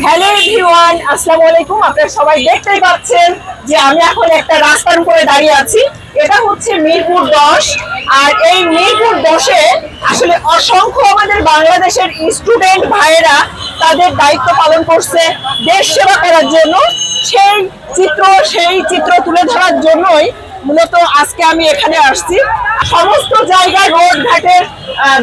Hello everyone আসসালামু আলাইকুম। আপনারা সবাই দেখতেই পাচ্ছেন যে আমি এখন একটা রাস্তার উপরে দাঁড়িয়ে আছি। এটা হচ্ছে মিরপুর দশ। আর এই মিরপুর দশে আসলে অসংখ্য আমাদের বাংলাদেশের স্টুডেন্ট ভাইয়েরা তাদের দায়িত্ব পালন করছে দেশ সেবা করার জন্য। সেই চিত্র সেই চিত্র তুলে ধরার জন্যই মূলত আজকে আমি এখানে আসছি। সমস্ত জায়গায় রোড ঘাটের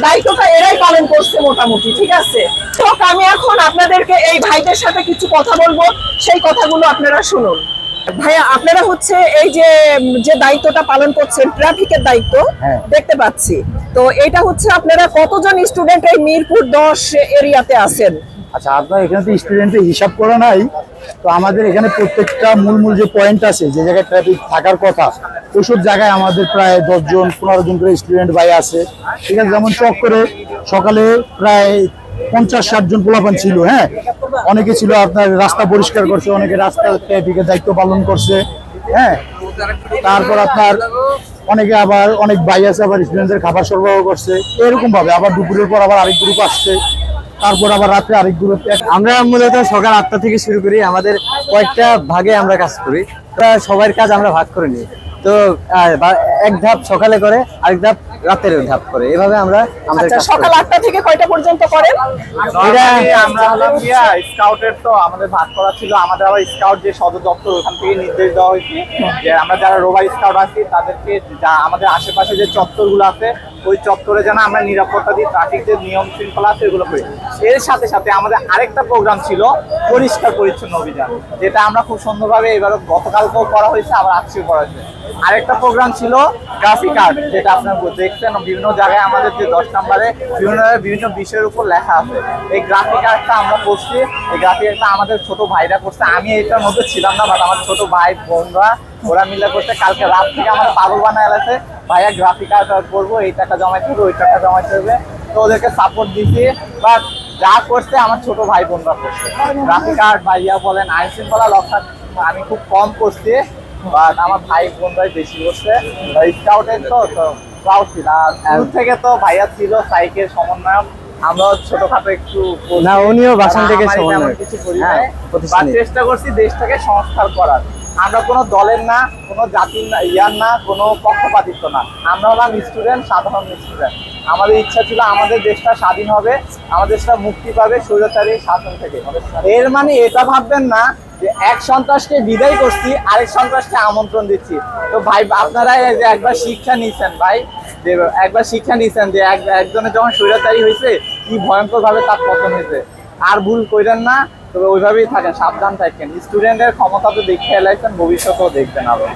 দায়িত্বটা এরাই পালন করছে মোটামুটি ঠিক আছে? তো আমি এখন আপনাদেরকে এই ভাইদের সাথে কিছু কথা বলব সেই কথাগুলো আপনারা শুনুন। ভাইয়া আপনারা হচ্ছে এই যে যে দায়িত্বটা পালন করছেন ট্রাফিকের দায়িত্ব হ্যাঁ। দেখতে পাচ্ছি। তো এটা হচ্ছে আপনারা কতজন স্টুডেন্ট এই মিরপুর দশ এরিয়াতে আছেন? আচ্ছা আপনার এখানে তো স্টুডেন্টের হিসাব করা নাই, তো আমাদের এখানে প্রত্যেকটা মূল মূল যে পয়েন্ট আছে, যে জায়গায় ট্রাফিক থাকার কথা, ওসব জায়গায় আমাদের প্রায় দশজন পনেরো জন করে স্টুডেন্ট ভাই আছে। ঠিক আছে, যেমন চক করে সকালে প্রায় পঞ্চাশ, ষাট জন পোলাপান ছিল হ্যাঁ? অনেকে ছিল আপনার রাস্তা পরিষ্কার করছে, অনেকে রাস্তা ট্রাফিকের দায়িত্ব পালন করছে হ্যাঁ? তারপর আপনার অনেকে আবার, অনেক ভাই আছে আবার স্টুডেন্টদের খাবার সরবরাহ করছে এরকম ভাবে আবার দুপুরের পর আবার আরেক গ্রুপ আসছে। তারপর আবার রাত্রে আরেক গ্রুপ আমরা মূলত সকাল আটটা থেকে শুরু করি আমাদের কয়েকটা ভাগে আমরা কাজ করি। সবার কাজ আমরা ভাগ করে নিই। তো এক ধাপ সকালে করে আরেক ধাপ রাতের ধাপ করে। এভাবে আমরা আমাদের আচ্ছা। সকাল আটটা থেকে কয়টা পর্যন্ত করেন? আমরা হলাম গিয়া স্কাউটের তো আমাদের ভাগ করা ছিল। আমাদের আবার স্কাউট যে সদর দপ্তর ওখান থেকে নির্দেশ দেওয়া হয়েছে যে আমরা যারা রোভার স্কাউট আছি তাদেরকে যা আমাদের আশেপাশে যে চত্বরগুলো আছে ওই চত্বরে যেন আমরা নিরাপত্তা দিই ট্রাফিক যে নিয়ম শৃঙ্খলা আছে, এগুলো করি। এর সাথে সাথে আমাদের আরেকটা প্রোগ্রাম ছিল, পরিষ্কার পরিচ্ছন্ন অভিযান, যেটা আমরা খুব সুন্দরভাবে এবার গতকালকেও করা হয়েছে, আবার আজকেও করা হয়েছে। আরেকটা প্রোগ্রাম ছিল গ্রাফিক আর্ট যেটা আপনার দেখছেন, বিভিন্ন জায়গায় আমাদের যে দশ নম্বরে বিভিন্ন বিভিন্ন বিষয়ের উপর লেখা আছে। এই গ্রাফিক আর্টটা আমরা করছি, এই গ্রাফিক আর্টটা আমাদের ছোট ভাইরা করছে। আমি এটার মধ্যে ছিলাম না বাট আমার ছোট ভাই, বোনরা, ওরা মিলে করছে। কালকে রাত থেকে আমার পাগল বানায় আছে ভাইয়া গ্রাফিক আর্ট করব এই টাকা জমাইতে হবে ওই টাকা জমাইতে হবে তো ওদেরকে সাপোর্ট দিচ্ছি। বা যা করছে আমার ছোট ভাই বোনরা করছে। গ্রাফিক আর্ট ভাইয়া বলেন আইন শৃঙ্খলা রক্ষা আমি খুব কম করছি বাট আমার ভাই বোনরাই বেশি করছে। স্কাউটের তো তো প্রাউড ছিল। আর থেকে তো ভাইয়া ছিল সাইকেল সমন্বয়ক। আমরা ছোটখাটো একটু। না, উনিও বাসন থেকে কিছু করি হ্যাঁ, চেষ্টা করছি দেশটাকে সংস্কার করার। আমরা কোনো দলের না, কোনো জাতির না, ইয়ার না, কোনো পক্ষপাতিত্ব না। আমরা হলাম স্টুডেন্ট, সাধারণ স্টুডেন্ট। আমাদের ইচ্ছা ছিল আমাদের দেশটা স্বাধীন হবে, আমাদের দেশটা মুক্তি পাবে স্বৈরাচারী শাসন থেকে। এর মানে এটা ভাববেন না যে এক সন্ত্রাসকে বিদায় করছি, আরেক সন্ত্রাসকে আমন্ত্রণ দিচ্ছি। তো ভাই, আপনারা যে একবার শিক্ষা নিয়েছেন ভাই, যে একবার শিক্ষা নিয়েছেন যে এক- একজনের যখন স্বৈরাচারী হয়েছে, কি ভয়ঙ্কর ভাবে তার পতন হয়েছে। আর ভুল করেন না তবে ওইভাবেই থাকেন সাবধান থাকেন। স্টুডেন্টের ক্ষমতা তো দেখে এলাইছেন ভবিষ্যতেও দেখবেন আরও।